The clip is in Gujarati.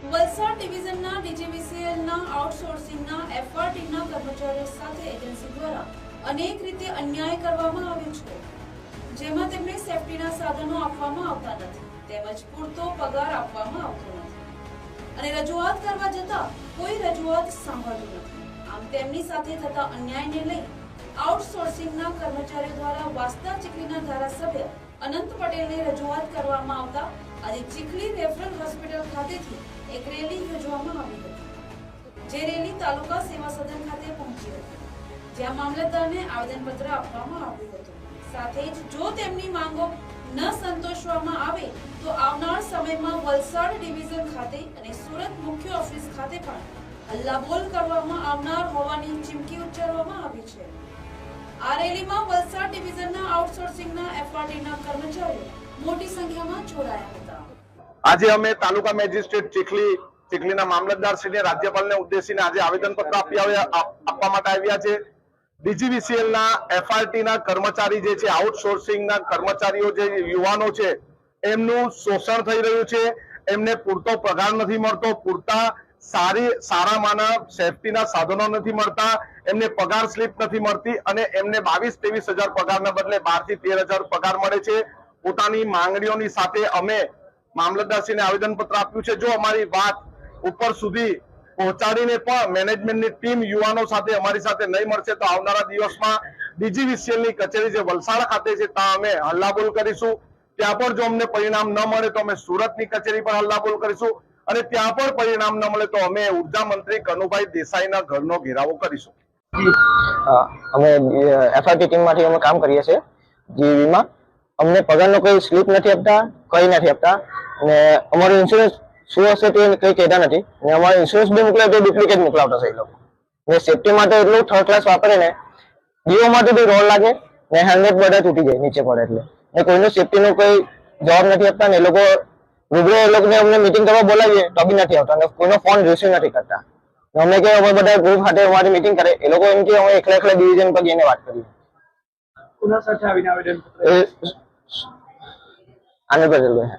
વલસાડ ડિવિઝનના ડીજીવીસીએલના આઉટસોર્સિંગના એફઆરટીના કર્મચારીઓ સાથે એજન્સી દ્વારા અનેક રીતે અન્યાય કરવામાં આવ્યો છે, જેમાં તેમને સેફટીના સાધનો આપવામાં આવતા નથી, તેમજ પૂરતો પગાર આપવામાં આવતો નથી. અને રજૂઆત કરવા જતાં કોઈ રજૂઆત સાંભળતું નથી. આમ તેમની સાથે થતા અન્યાયને લઈ આઉટસોર્સિંગના કર્મચારીઓ દ્વારા વાસ્તા ચીખલીના ધારાસભ્ય અનંત પટેલને રજૂઆત કરવામાં આવતા આજે ચીખલી રેફરલ હોસ્પિટલ ખાતેથી એક રેલી યોજવામાં આવી હતી. જે રેલી તાલુકા સેવા સદન ખાતે પહોંચી હતી. જ્યાં મામલતદારને આવેદનપત્ર આપવામાં આવ્યું હતું. સાથે જ જો તેમની માંગો ન સંતોષવામાં આવે, તો આવનાર સમયમાં વલસાડ ડિવિઝન ખાતે અને સુરત મુખ્ય ઓફિસ ખાતે પણ હલ્લાબોલ કરવામાં આવનાર હોવાની ચીમકી ઉચ્ચારવામાં આવી છે. આ આઉટસોર્સિંગના આજે અમે તાલુકા મેજિસ્ટ્રેટ ચીખલી, ચીખલીના મામલતદાર શ્રીને રાજ્યપાલને ઉદ્દેશીને આજે આવેદનપત્ર આપવા માટે આવ્યા છે. DGVCL ના એફઆરટી ના કર્મચારી જે છે આઉટસોર્સિંગ ના કર્મચારીઓ જે યુવાનો છે, એમનું શોષણ થઈ રહ્યું છે. એમને પૂરતો પગાર નથી મળતો, પૂરતા સારી સારામાંના સેફટીના સાધનો નથી મળતા, એમને પગાર સ્લીપ નથી મળતી અને એમને બાવીસ ત્રેવીસ હજાર પગારના બદલે બારથી તેર હજાર પગાર મળે છે. પોતાની માંગણીઓની સાથે અમે મામલતદારશ્રીને આવેદનપત્ર આપ્યું છે. જો અમારી વાત ઉપર સુધી પહોંચાડીને પણ મેનેજમેન્ટની ટીમ યુવાનો સાથે અમારી સાથે નહીં મળશે તો આવનારા દિવસમાં ડીજીવીસીએલની કચેરી જે વલસાડ ખાતે છે, ત્યાં અમે હલ્લાબોલ કરીશું. ત્યાં પણ જો અમને પરિણામ ન મળે તો અમે સુરતની કચેરી પર હલ્લાબોલ કરીશું. અને ત્યાં પણ પરિણામ ન મળે તો અમે ઊર્જા મંત્રી કનુભાઈ દેસાઈના ઘરનો ઘેરાવો કરીશું. અમે એફઆરટી ટીમમાંથી અમે કામ કરીએ છીએ. જીવીમાં અમને પગારનો કોઈ સ્લીપ નથી આપતા, કંઈ નથી આપતા. અને અમારું ઇન્સ્યોરન્સ શું હશે તે કંઈ કહેતા નથી. અને અમારો ઇન્સ્યોરન્સ બી મોકલે તો ડુપ્લિકેટ મોકલાવતા છે એ લોકો. ને સેફટી માટે એટલું થર્ડ ક્લાસ વાપરે ને દીવો માટે બી રોડ લાગે ને હેલ્મેટ બધા તૂટી જાય, નીચે પડે એટલે. ને કોઈનું સેફટીનો કોઈ જવાબ નથી આપતા ને એ લોકો રૂબરૂ એ લોકોને અમને મિટિંગ કરવા બોલાવીએ તો બી નથી આવતા. કોઈનો ફોન રિસીવ નથી કરતા. અમે કે અમે બધા ગ્રુપ સાથે અમારી મિટિંગ કરે. એ લોકો એમ કે અમે એકલા એકલા ડિવિઝન પર જઈને વાત કરીએ. સાથે આવીને આવેદન આનંદ પટેલ ભાઈ